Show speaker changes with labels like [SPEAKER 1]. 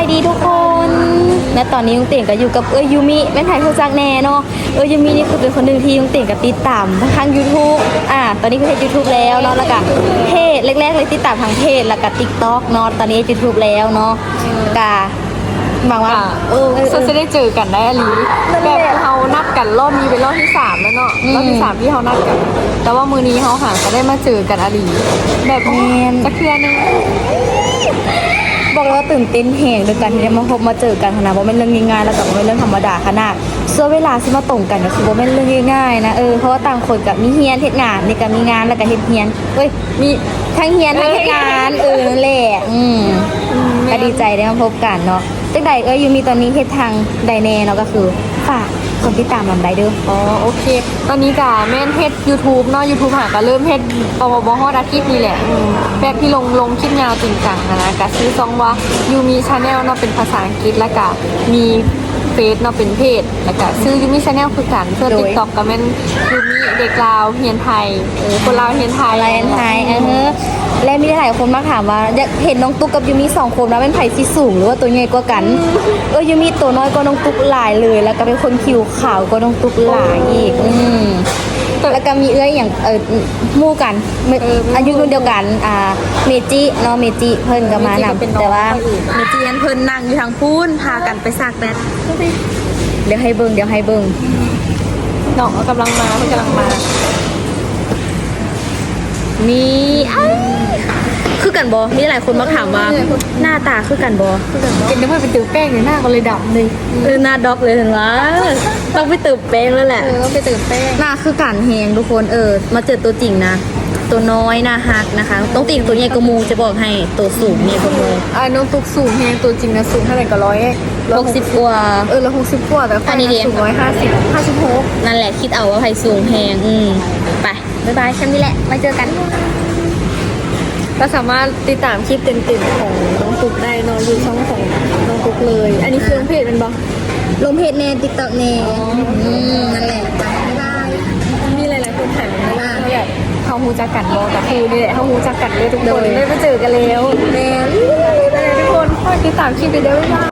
[SPEAKER 1] ายดีทุกคนและตอนนี้ยุงเต่งก็อยู่กับเอ้ยยูมิแม่นไทยผู้จักแน่เนาะเอ้ยยูมินี่คือเป็นคนหนึ่งที่ยุงเต่งกับติดตามทาง YouTube อ่าตอนนี้คือเพจ YouTube แล้วเนาะแล้วก็เพจแรกๆเลยติดตามทางเพจแล้วก็ TikTok เนาะตอนนี้ YouTube แล้วเนาะกาหวังว่า
[SPEAKER 2] อ่า
[SPEAKER 1] เออเออเอ
[SPEAKER 2] จะ
[SPEAKER 1] อ
[SPEAKER 2] จะได้เจอกันได้อลี
[SPEAKER 1] นั่นแห
[SPEAKER 2] แบ
[SPEAKER 1] ละ
[SPEAKER 2] บเขานัดกันรอบนี้เป็นรอบที่สามแล้วเนาะ
[SPEAKER 1] อืม
[SPEAKER 2] รอบที่สามที่เขานัดกัน แต่ว่ามือนี้เขาหาก็ได้มาเจอกันอลีแบบ
[SPEAKER 1] แม่น
[SPEAKER 2] จะเคลียร์หนึง
[SPEAKER 1] บอกเลยว่าตื่นเต้นแหงด้วยกันที่ได้มาพบมาเจอกันขนาดว่าเป็นเรื่องง่ายๆแล้วก็บ่เป็นเรื่องธรรมดาขนาดเสื้อเวลาที่มาตรงกันก็คือว่าเป็นเรื่องง่ายๆนะเออเพราะว่าต่างคนกับมีเฮียนเทศงานนี่ก็มีงานแล้วก็เฮ็ดเฮียนเอ้ยมีทั้งเฮียนทั้งเทศงานเออนั่นแหละอืมก็ดีใจได้มาพบกันเนาะตั้งแต่เอ้ยอยู่มีตอนนี้เฮ็ดทางไดแน่เนาะก็คือ ฝากคนที่ตามลำไดเด้อ
[SPEAKER 2] อ๋อโอเค ตอนนี้กะแม่นเฮ็ด YouTube เนาะ YouTube หาก็เริ่มเฮ็ดปบฮอดอาทิตย์นี่แหละอืมแบบที่ลงลงคลิปยาวจริงจังนะนะกะซื้อซองว่ายูมีชาแนลเนาะเป็นภาษาอังกฤษแล้วก็มีเฟซเนาะเป็นเพจแล้วก็ซื้อยูมีชาแนลคือกันเพื่อ
[SPEAKER 1] โดย
[SPEAKER 2] TikTok ก็แม่นยูมีเด็กลาวเฮียนไทยเออคนลาวเฮียนไทย
[SPEAKER 1] อะไรอันไทยเออฮะ และมีหลายคนมาถามว่าอยากเห็นน้องตุ๊กกับยูมิสองคนนะเป็นไผ่ที่สูงหรือว่าตัวใหญ่กว่ากันเออยูมิตัวน้อยกว่าน้องตุ๊กหลายเลย แล้วก็เป็นคนคิวขาวกว่าน้องตุ๊กหลายอีกอืมแล้วก็มีเอื้อยอย่างเออหมู่กันไม่อายุรุ่นเดียวกันอ่าเมจิเนาะเมจิเพิ่นก็มานำแต่ว่าเมจินั้นเพิ่นนั่งอยู่ทางพูนพากันไปซากแบตเดี๋ยวให้เบิ่งเดี๋ยวให้เบิ่ง
[SPEAKER 2] น้องกำลังมาเพิ่งกำลังมา
[SPEAKER 1] มีอ้าย คือกันบอมีหลายคนมาถามว่า หน้าตาคือกันบอ
[SPEAKER 2] เป็นนึกว่าเป็นตือแป้งในหน้าก็เลยดำเลย
[SPEAKER 1] เออหน้าด็อกเลยเห็นวะต้องไปตืบแป้งแล้วแหละ
[SPEAKER 2] เออต้องไปตือแป้ง
[SPEAKER 1] หน้าคือกันแหงทุกคนเออ มาเจอตัวจริงนะตัวน้อยหน้าฮักนะคะ ต้องติดตัวใหญ่กว่าหมูจะบอกให้ตัวสูงเนี่ยกว่าหมู
[SPEAKER 2] อ่าน้องตุกสูงแฮงตัวจริงนะสูงเท่าไหร่ก็ร้อย
[SPEAKER 1] หกสิบกว่า
[SPEAKER 2] เออแล้วหกสิบกว่าแต่
[SPEAKER 1] อันนี้ดิ
[SPEAKER 2] สูงร้อยห้าสิบห้าสิบหก
[SPEAKER 1] นั่นแหละคิดเอาว่าใครสูงแหงอืมไปบ๊ายบายแค่นี้แหละมาเจอกัน
[SPEAKER 2] ก็สามารถติดตามคลิปเต็มๆของน้องตุกได้เนอะอยู่ช่องของน้องตุกเลย อันนี้คือเพจเป็นบอ
[SPEAKER 1] ลงเพจเนติ๊กต็อกเนอืมนั่นแหละไปบ๊ายบาย
[SPEAKER 2] มีหลายๆคนถามมาว่าแบบเขาฮูจักกันบอแต่คือนี่แหละเขาฮูจักกันเลยทุกคน
[SPEAKER 1] โดย
[SPEAKER 2] ได้มาเจอกันแล้ว
[SPEAKER 1] แม่
[SPEAKER 2] ได้ทุกคนคอยติดตามคลิปเดี๋ยวๆบ๊ายบาย